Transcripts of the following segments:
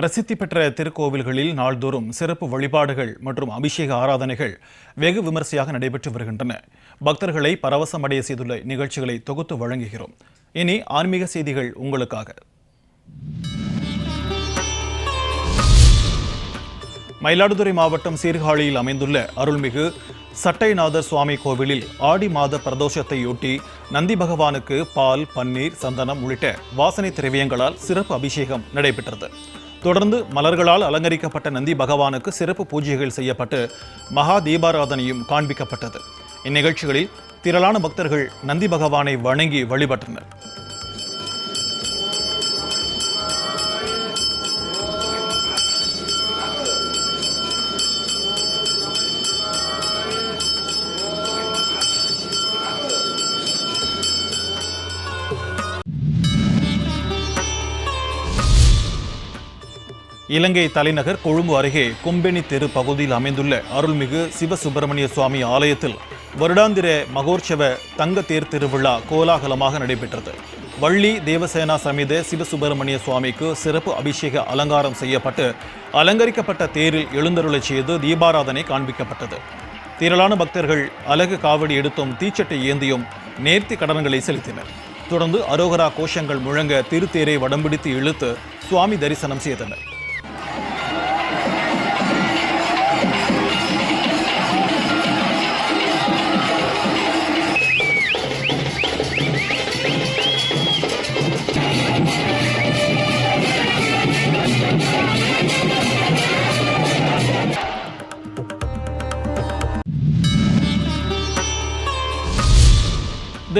பிரசித்தி பெற்ற திருக்கோவில்களில் நாள்தோறும் சிறப்பு வழிபாடுகள் மற்றும் அபிஷேக ஆராதனைகள் வெகு விமரிசையாக நடைபெற்று வருகின்றன. பக்தர்களை பரவசமடைய செய்துள்ள நிகழ்ச்சிகளை தொகுத்து வழங்குகிறோம். இனி ஆன்மீக செய்திகள் உங்களுக்காக. மயிலாடுதுறை மாவட்டம் சீர்காழியில் அமைந்துள்ள அருள்மிகு சட்டைநாதர் சுவாமி கோவிலில் ஆடி மாத பிரதோஷத்தையொட்டி நந்தி பகவானுக்கு பால் பன்னீர் சந்தனம் உள்ளிட்ட வாசனை திரவியங்களால் சிறப்பு அபிஷேகம் நடைபெற்றது. தொடர்ந்து மலர்களால் அலங்கரிக்கப்பட்ட நந்தி பகவானுக்கு சிறப்பு பூஜைகள் செய்யப்பட்டு மகா தீபாராதனையும் காண்பிக்கப்பட்டது. இந்நிகழ்ச்சிகளில் திரளான பக்தர்கள் நந்தி பகவானை வணங்கி வழிபட்டனர். இலங்கை தலைநகர் கொழும்பு அருகே கொம்பெனி தெரு பகுதியில் அமைந்துள்ள அருள்மிகு சிவசுப்பிரமணிய சுவாமி ஆலயத்தில் வருடாந்திர மகோற்சவ தங்க தேர் திருவிழா கோலாகலமாக நடைபெற்றது. வள்ளி தேவசேனா சமேத சிவசுப்பிரமணிய சுவாமிக்கு சிறப்பு அபிஷேக அலங்காரம் செய்யப்பட்டு அலங்கரிக்கப்பட்ட தேரில் எழுந்தருளை செய்து தீபாராதனை காண்பிக்கப்பட்டது. திரளான பக்தர்கள் அலகு காவடி எடுத்தும் தீச்சட்டை ஏந்தியும் நேர்த்தி கடன்களை செலுத்தினர். தொடர்ந்து அரோகரா கோஷங்கள் முழங்க திருத்தேரை வடம்பிடித்து இழுத்து சுவாமி தரிசனம் செய்தனர்.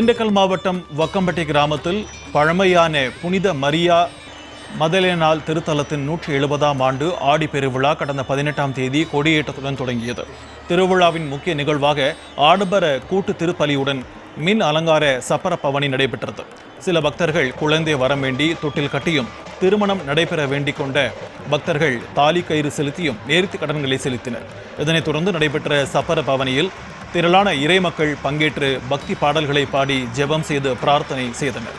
திண்டுக்கல் மாவட்டம் வக்கம்பட்டி கிராமத்தில் பழமையான புனித மரியா மதலேனால் திருத்தலத்தின் நூற்றி எழுபதாம் ஆண்டு ஆடி பெருவிழா கடந்த பதினெட்டாம் தேதி கொடியேற்றத்துடன் தொடங்கியது. திருவிழாவின் முக்கிய நிகழ்வாக ஆடம்பர கூட்டு திருப்பலியுடன் மின் அலங்கார சப்பர பவனி நடைபெற்றது. சில பக்தர்கள் குழந்தை வரம் வேண்டி தொட்டில் கட்டியும் திருமணம் நடைபெற வேண்டிக் கொண்ட பக்தர்கள் தாலி கயிறு செலுத்தியும் நேர்த்தி கடன்களை செலுத்தினர். இதனைத் தொடர்ந்து நடைபெற்ற சப்பர பவனியில் திரளான இறைமக்கள் பங்கேற்று பக்தி பாடல்களை பாடி ஜெபம் செய்து பிரார்த்தனை செய்தனர்.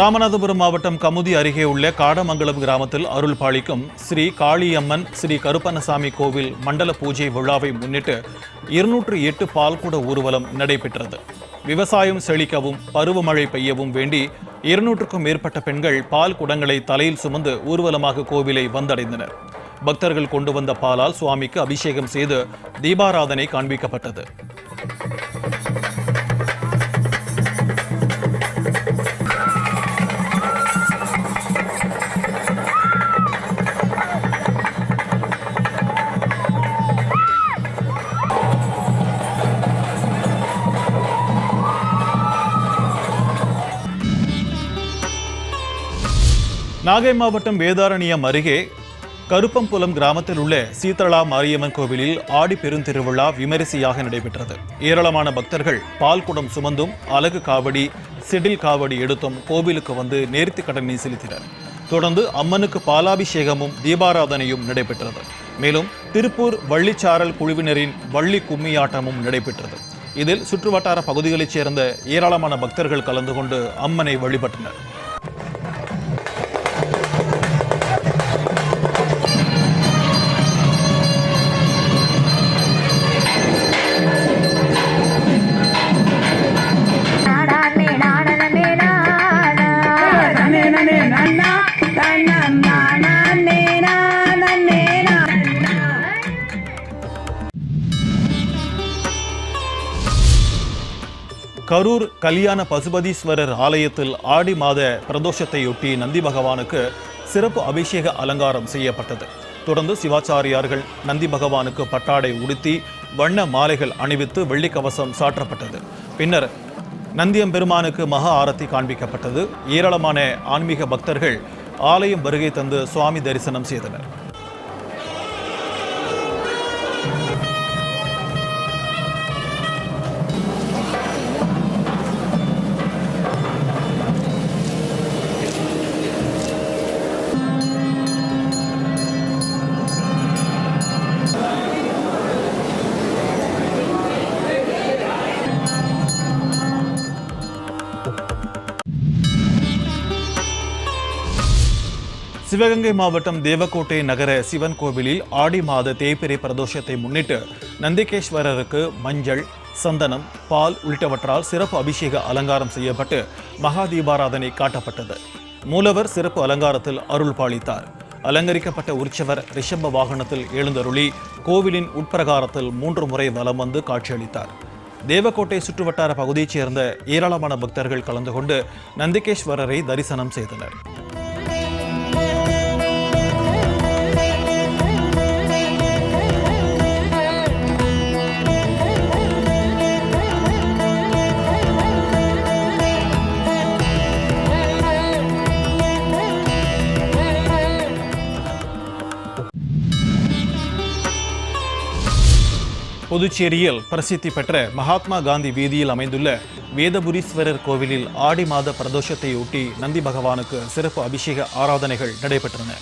ராமநாதபுரம் மாவட்டம் கமுதி அருகே உள்ள காடமங்கலம் கிராமத்தில் அருள் பாலிக்கும் ஸ்ரீ காளியம்மன் ஸ்ரீ கருப்பண்ணசாமி கோவில் மண்டல பூஜை விழாவை முன்னிட்டு இருநூற்று எட்டு பால்குட ஊர்வலம் நடைபெற்றது. விவசாயம் செழிக்கவும் பருவமழை பெய்யவும் வேண்டி இருநூற்றுக்கும் மேற்பட்ட பெண்கள் பால் குடங்களை தலையில் சுமந்து ஊர்வலமாக கோவிலை வந்தடைந்தனர். பக்தர்கள் கொண்டு வந்த பாலால் சுவாமிக்கு அபிஷேகம் செய்து தீபாராதனை காண்பிக்கப்பட்டது. நாகை மாவட்டம் வேதாரண்யம் அருகே கருப்பம்புலம் கிராமத்தில் உள்ள சீதளா மாரியம்மன் கோவிலில் ஆடி பெருந்திருவிழா விமரிசையாக நடைபெற்றது. ஏராளமான பக்தர்கள் பால் குடம் சுமந்தும் அலகு காவடி சிடில் காவடி எடுத்தும் கோவிலுக்கு வந்து நேர்த்தி கடனை செலுத்தினர். தொடர்ந்து அம்மனுக்கு பாலாபிஷேகமும் தீபாராதனையும் நடைபெற்றது. மேலும் திருப்பூர் வள்ளிச்சாரல் குழுவினரின் வள்ளி கும்மியாட்டமும் நடைபெற்றது. இதில் சுற்றுவட்டார பகுதிகளைச் சேர்ந்த ஏராளமான பக்தர்கள் கலந்து கொண்டு அம்மனை வழிபட்டனர். கரூர் கல்யாண பசுபதீஸ்வரர் ஆலயத்தில் ஆடி மாத பிரதோஷத்தையொட்டி நந்தி பகவானுக்கு சிறப்பு அபிஷேக அலங்காரம் செய்யப்பட்டது. தொடர்ந்து சிவாச்சாரியார்கள் நந்தி பகவானுக்கு பட்டாடை உடுத்தி வண்ண மாலைகள் அணிவித்து வெள்ளிக்கவசம் சாற்றப்பட்டது. பின்னர் நந்தியம்பெருமானுக்கு மகா ஆரத்தி காண்பிக்கப்பட்டது. ஏராளமான ஆன்மீக பக்தர்கள் ஆலயம் வருகை தந்து சுவாமி தரிசனம் செய்தனர். சிவகங்கை மாவட்டம் தேவக்கோட்டை நகர சிவன் கோவிலில் ஆடி மாத தேய்பிரை பிரதோஷத்தை முன்னிட்டு நந்திகேஸ்வரருக்கு மஞ்சள் சந்தனம் பால் உள்ளிட்டவற்றால் சிறப்பு அபிஷேக அலங்காரம் செய்யப்பட்டு மகா தீபாராதனை காட்டப்பட்டது. மூலவர் சிறப்பு அலங்காரத்தில் அருள் பாலித்தார். அலங்கரிக்கப்பட்ட உற்சவர் ரிஷப வாகனத்தில் எழுந்தருளி கோவிலின் உட்பிரகாரத்தில் மூன்று முறை வலம் வந்து காட்சியளித்தார். தேவக்கோட்டை சுற்றுவட்டார பகுதியைச் சேர்ந்த ஏராளமான பக்தர்கள் கலந்து கொண்டு நந்திகேஸ்வரரை தரிசனம் செய்தனர். புதுச்சேரியில் பிரசித்தி பெற்ற மகாத்மா காந்தி வீதியில் அமைந்துள்ள வேதபுரீஸ்வரர் கோவிலில் ஆடி மாத பிரதோஷத்தையொட்டி நந்தி பகவானுக்கு சிறப்பு அபிஷேக ஆராதனைகள் நடைபெற்றன.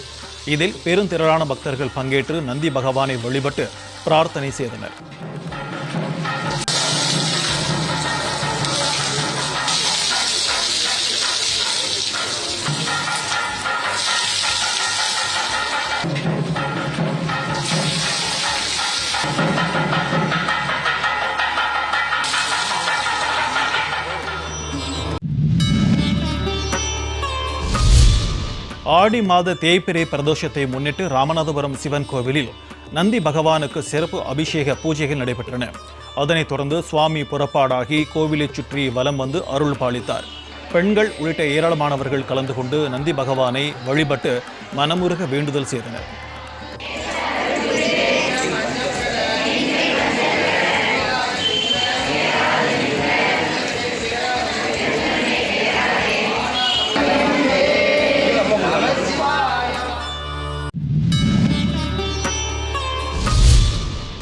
இதில் பெருந்திரளான பக்தர்கள் பங்கேற்று நந்தி பகவானை வழிபட்டு பிரார்த்தனை செய்தனர். ஆடி மாத தேய்பிரை பிரதோஷத்தை முன்னிட்டு ராமநாதபுரம் சிவன் கோவிலில் நந்தி பகவானுக்கு சிறப்பு அபிஷேக பூஜைகள் நடைபெற்றன. அதனைத் தொடர்ந்து சுவாமி புறப்பாடாகி கோவிலைச் சுற்றி வலம் வந்து அருள் பாலித்தார். பெண்கள் உள்ளிட்ட ஏராளமானவர்கள் கலந்து கொண்டு நந்தி பகவானை வழிபட்டு மனமுருக வேண்டுதல் செய்தனர்.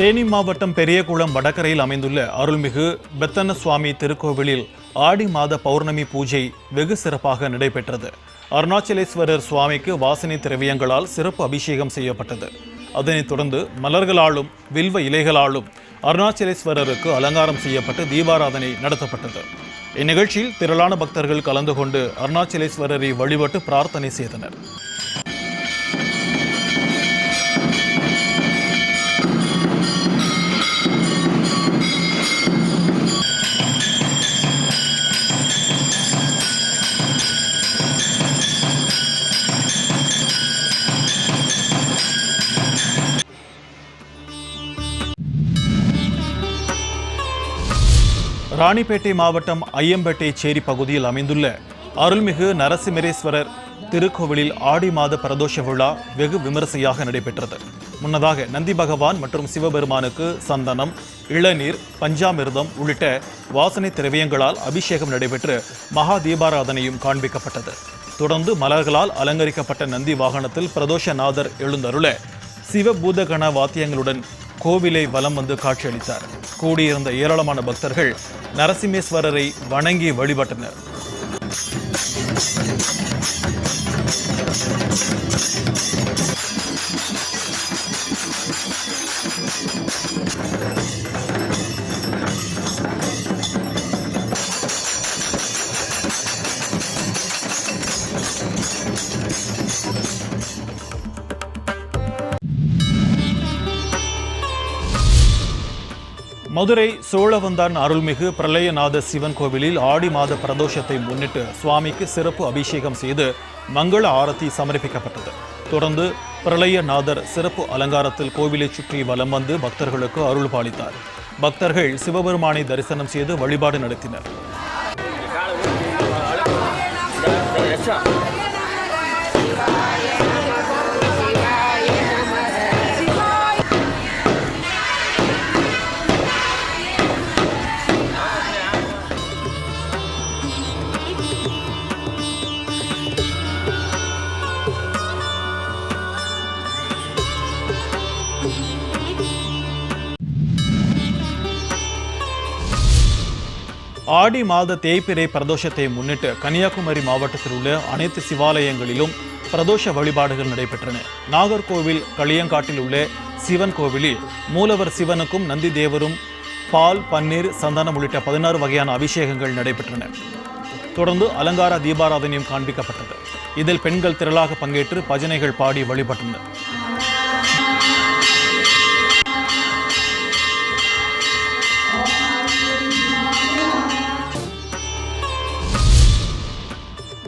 தேனி மாவட்டம் பெரியகுளம் வடகரையில் அமைந்துள்ள அருள்மிகு பெத்தன சுவாமி திருக்கோவிலில் ஆடி மாத பௌர்ணமி பூஜை வெகு சிறப்பாக நடைபெற்றது. அருணாச்சலேஸ்வரர் சுவாமிக்கு வாசனை திரவியங்களால் சிறப்பு அபிஷேகம் செய்யப்பட்டது. அதனைத் தொடர்ந்து மலர்களாலும் வில்வ இலைகளாலும் அருணாச்சலேஸ்வரருக்கு அலங்காரம் செய்யப்பட்டு தீபாராதனை நடத்தப்பட்டது. இந்நிகழ்ச்சியில் திரளான பக்தர்கள் கலந்து கொண்டு அருணாச்சலேஸ்வரரை வழிபட்டு பிரார்த்தனை செய்தனர். ராணிப்பேட்டை மாவட்டம் ஐயம்பேட்டை சேரி பகுதியில் அமைந்துள்ள அருள்மிகு நரசிம்மரேஸ்வரர் திருக்கோவிலில் ஆடி மாத பிரதோஷ விழா வெகு விமரிசையாக நடைபெற்றது. முன்னதாக நந்தி பகவான் மற்றும் சிவபெருமானுக்கு சந்தனம் இளநீர் பஞ்சாமிர்தம் உள்ளிட்ட வாசனை திரவியங்களால் அபிஷேகம் நடைபெற்று மகா தீபாராதனையும் காண்பிக்கப்பட்டது. தொடர்ந்து மலர்களால் அலங்கரிக்கப்பட்ட நந்தி வாகனத்தில் பிரதோஷநாதர் எழுந்தருள சிவபூதகண வாத்தியங்களுடன் கோவிலை வலம் வந்து காட்சியளித்தார். கூடியிருந்த ஏராளமான பக்தர்கள் நரசிம்மேஸ்வரரை வணங்கி வழிபட்டனர். மதுரை சோழவந்தான் அருள்மிகு பிரளயநாத சிவன் கோவிலில் ஆடி மாத பிரதோஷத்தை முன்னிட்டு சுவாமிக்கு சிறப்பு அபிஷேகம் செய்து மங்கள ஆரத்தி சமர்ப்பிக்கப்பட்டது. தொடர்ந்து பிரளயநாதர் சிறப்பு அலங்காரத்தில் கோவிலை சுற்றி வலம் வந்து பக்தர்களுக்கு அருள் பாலித்தார். பக்தர்கள் சிவபெருமானை தரிசனம் செய்து வழிபாடு நடத்தினர். ஆடி மாத தேய்பிறை பிரதோஷத்தை முன்னிட்டு கன்னியாகுமரி மாவட்டத்தில் உள்ள அனைத்து சிவாலயங்களிலும் பிரதோஷ வழிபாடுகள் நடைபெற்றன. நாகர்கோவில் களியங்காட்டில் உள்ள சிவன் கோவிலில் மூலவர் சிவனுக்கும் நந்தி தேவரும் பால் பன்னீர் சந்தானம் உள்ளிட்ட பதினாறு வகையான அபிஷேகங்கள் நடைபெற்றன. தொடர்ந்து அலங்கார தீபாராதனையும் காண்பிக்கப்பட்டது. இதில் பெண்கள் திரளாக பங்கேற்று பஜனைகள் பாடி வழிபட்டனர்.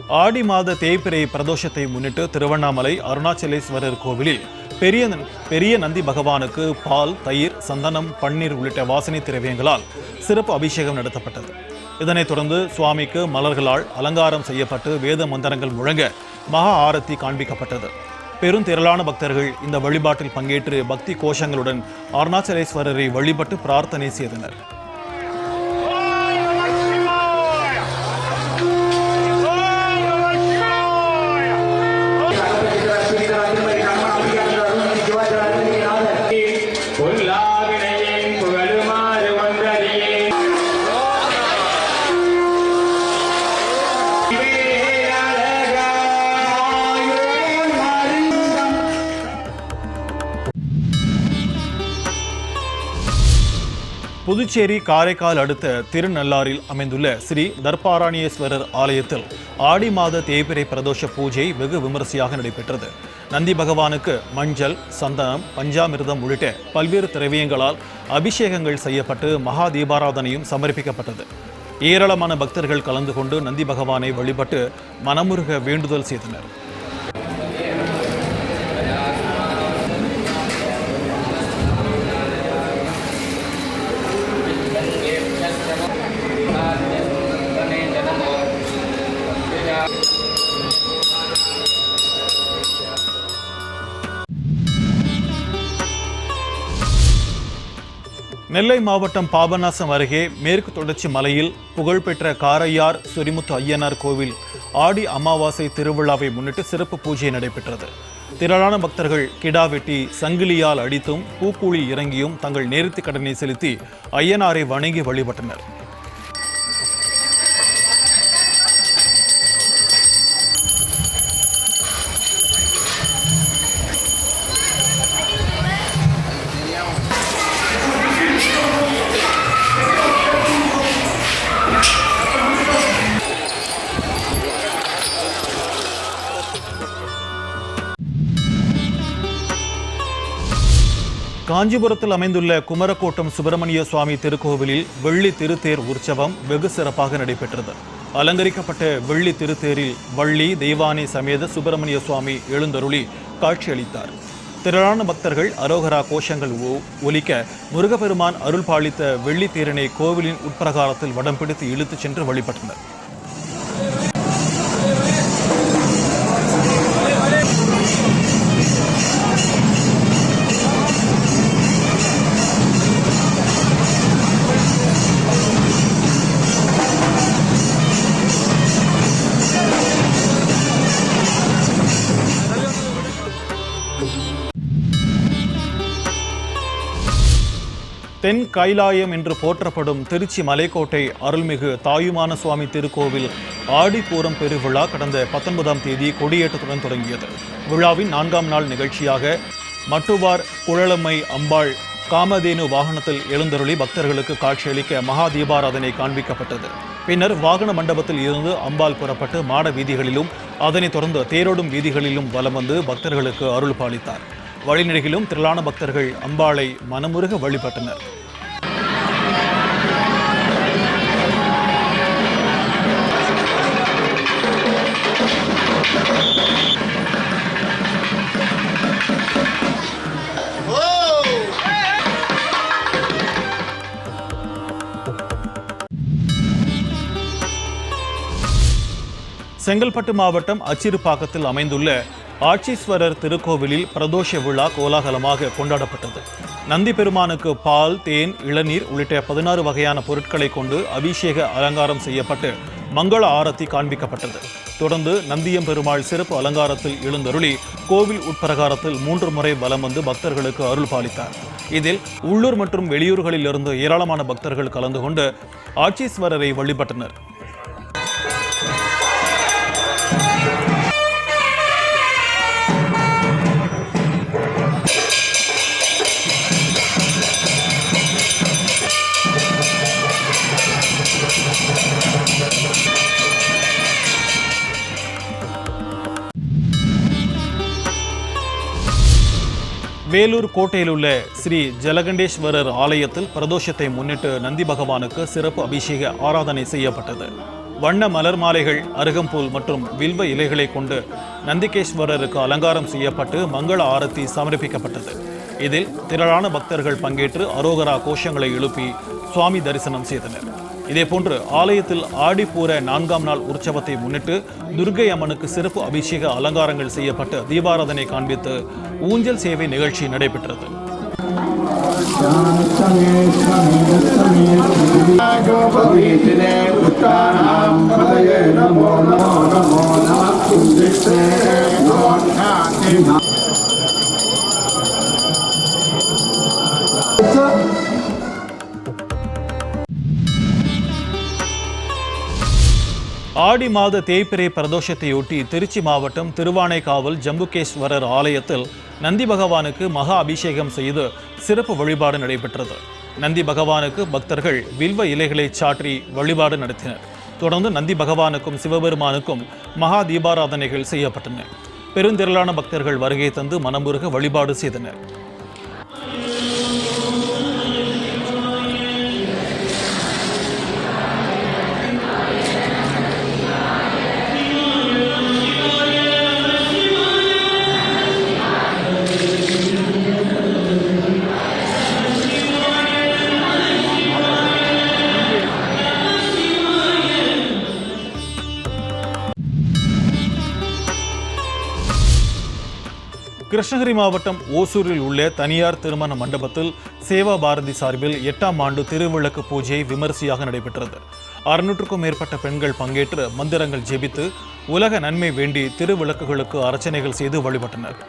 ஆடி மாத தேய்பிரை பிரதோஷத்தை முன்னிட்டு திருவண்ணாமலை அருணாச்சலேஸ்வரர் கோவிலில் பெரிய ந- பெரிய நந்தி பகவானுக்கு பால் தயிர் சந்தனம் பன்னீர் உள்ளிட்ட வாசனை திரவியங்களால் சிறப்பு அபிஷேகம் நடத்தப்பட்டது. இதனைத் தொடர்ந்து சுவாமிக்கு மலர்களால் அலங்காரம் செய்யப்பட்டு வேத மந்திரங்கள் முழங்க மகா ஆரத்தி காண்பிக்கப்பட்டது. பெருந்திரளான பக்தர்கள் இந்த வழிபாட்டில் பங்கேற்று பக்தி கோஷங்களுடன் அருணாச்சலேஸ்வரரை வழிபட்டு பிரார்த்தனை செய்தனர். புதுச்சேரி காரைக்கால் அடுத்த திருநள்ளாரில் அமைந்துள்ள ஸ்ரீ தர்பாராணியேஸ்வரர் ஆலயத்தில் ஆடி மாத தேய்பிறை பிரதோஷ பூஜை வெகு விமரிசையாக நடைபெற்றது. நந்தி பகவானுக்கு மஞ்சள் சந்தனம் பஞ்சாமிர்தம் உள்ளிட்ட பல்வேறு திரவியங்களால் அபிஷேகங்கள் செய்யப்பட்டு மகா தீபாராதனையும் சமர்ப்பிக்கப்பட்டது. ஏராளமான பக்தர்கள் கலந்து கொண்டு நந்தி பகவானை வழிபட்டு மனமுருக வேண்டுதல் செய்தனர். நெல்லை மாவட்டம் பாபநாசம் அருகே மேற்கு தொடர்ச்சி மலையில் புகழ்பெற்ற காரையார் சொரிமுத்து ஐயனார் கோவில் ஆடி அமாவாசை திருவிழாவை முன்னிட்டு சிறப்பு பூஜை நடைபெற்றது. திரளான பக்தர்கள் கிடா வெட்டி சங்கிலியால் அடித்தும் பூக்குழி இறங்கியும் தங்கள் நேர்த்தி கடனை செலுத்தி ஐயனாரை வணங்கி வழிபட்டனர். காஞ்சிபுரத்தில் அமைந்துள்ள குமரக்கோட்டம் சுப்பிரமணிய சுவாமி திருக்கோவிலில் வெள்ளி திருத்தேர் உற்சவம் வெகு சிறப்பாக நடைபெற்றது. அலங்கரிக்கப்பட்ட வெள்ளி திருத்தேரில் வள்ளி தெய்வானை சமேத சுப்பிரமணிய சுவாமி எழுந்தருளி காட்சியளித்தார். திரளான பக்தர்கள் அரோகரா கோஷங்கள் ஒ- ஒலிக்க முருகப்பெருமான் அருள் பாலித்த வெள்ளி தேரினை கோவிலின் உட்பிரகாரத்தில் வடம் பிடித்து இழுத்துச் சென்று வழிபட்டனர். தென் கைலாயம் என்று போற்றப்படும் திருச்சி மலைக்கோட்டை அருள்மிகு தாயுமான சுவாமி திருக்கோவில் ஆடிப்பூரம் பெருவிழா கடந்த பத்தொன்பதாம் தேதி கொடியேற்றத்துடன் தொடங்கியது. விழாவின் நான்காம் நாள் நிகழ்ச்சியாக மட்டுவார் குழலம்மை அம்பாள் காமதேனு வாகனத்தில் எழுந்தருளி பக்தர்களுக்கு காட்சியளிக்க மகா தீபாராதனை காண்பிக்கப்பட்டது. பின்னர் வாகன மண்டபத்தில் இருந்து அம்பாள் புறப்பட்டு மாட வீதிகளிலும் அதனைத் தொடர்ந்து தேரோடும் வீதிகளிலும் வலம் வந்து பக்தர்களுக்கு அருள் பாலித்தார். வழிநெடுகிலும் திரளான பக்தர்கள் அம்பாளை மனமுருக வழிபட்டனர். செங்கல்பட்டு மாவட்டம் அச்சிறுபாக்கத்தில் அமைந்துள்ள ஆட்சீஸ்வரர் திருக்கோவிலில் பிரதோஷ விழா கோலாகலமாக கொண்டாடப்பட்டது. நந்தி பெருமானுக்கு பால் தேன் இளநீர் உள்ளிட்ட பதினாறு வகையான பொருட்களை கொண்டு அபிஷேக அலங்காரம் செய்யப்பட்டு மங்கள ஆரத்தி காண்பிக்கப்பட்டது. தொடர்ந்து நந்தியம் பெருமாள் சிறப்பு அலங்காரத்தில் எழுந்தருளி கோவில் உட்பிரகாரத்தில் மூன்று முறை வலம் வந்து பக்தர்களுக்கு அருள் பாலித்தார். இதில் உள்ளூர் மற்றும் வெளியூர்களில் இருந்து ஏராளமான பக்தர்கள் கலந்து கொண்டு ஆட்சீஸ்வரரை வழிபட்டனர். வேலூர் கோட்டையில் உள்ள ஸ்ரீ ஜலகண்டேஸ்வரர் ஆலயத்தில் பிரதோஷத்தை முன்னிட்டு நந்தி பகவானுக்கு சிறப்பு அபிஷேக ஆராதனை செய்யப்பட்டது. வண்ண மலர் மாலைகள் அருகம்புல் மற்றும் வில்வ இலைகளை கொண்டு நந்திகேஸ்வரருக்கு அலங்காரம் செய்யப்பட்டு மங்கள ஆரத்தி சமர்ப்பிக்கப்பட்டது. இதில் திரளான பக்தர்கள் பங்கேற்று அரோகரா கோஷங்களை எழுப்பி சுவாமி தரிசனம் செய்தனர். இதேபோன்று ஆலயத்தில் ஆடிப்பூர நான்காம் நாள் உற்சவத்தை முன்னிட்டு துர்கை அம்மனுக்கு சிறப்பு அபிஷேக அலங்காரங்கள் செய்யப்பட்டு தீபாராதனை காண்பித்து ஊஞ்சல் சேவை நிகழ்ச்சி நடைபெற்றது. நமோ ஆடி மாத தேய்பிரை பிரதோஷத்தையொட்டி திருச்சி மாவட்டம் திருவானைக்காவல் ஜம்புகேஸ்வரர் ஆலயத்தில் நந்தி பகவானுக்கு மகா அபிஷேகம் செய்து சிறப்பு வழிபாடு நடைபெற்றது. நந்தி பகவானுக்கு பக்தர்கள் வில்வ இலைகளை சாற்றி வழிபாடு நடத்தினர். தொடர்ந்து நந்தி பகவானுக்கும் சிவபெருமானுக்கும் மகா தீபாராதனைகள் செய்யப்பட்டன. பெருந்திரளான பக்தர்கள் வருகை தந்து மனமுருக வழிபாடு செய்தனர். கிருஷ்ணகிரி மாவட்டம் ஓசூரில் உள்ள தனியார் திருமண மண்டபத்தில் சேவா பாரதி சார்பில் எட்டாம் ஆண்டு திருவிளக்கு பூஜை விமரிசையாக நடைபெற்றது. அறுநூற்றுக்கும் மேற்பட்ட பெண்கள் பங்கேற்று மந்திரங்கள் ஜெபித்து உலக நன்மை வேண்டி திருவிளக்குகளுக்கு அர்ச்சனைகள் செய்து வழிபட்டனர்.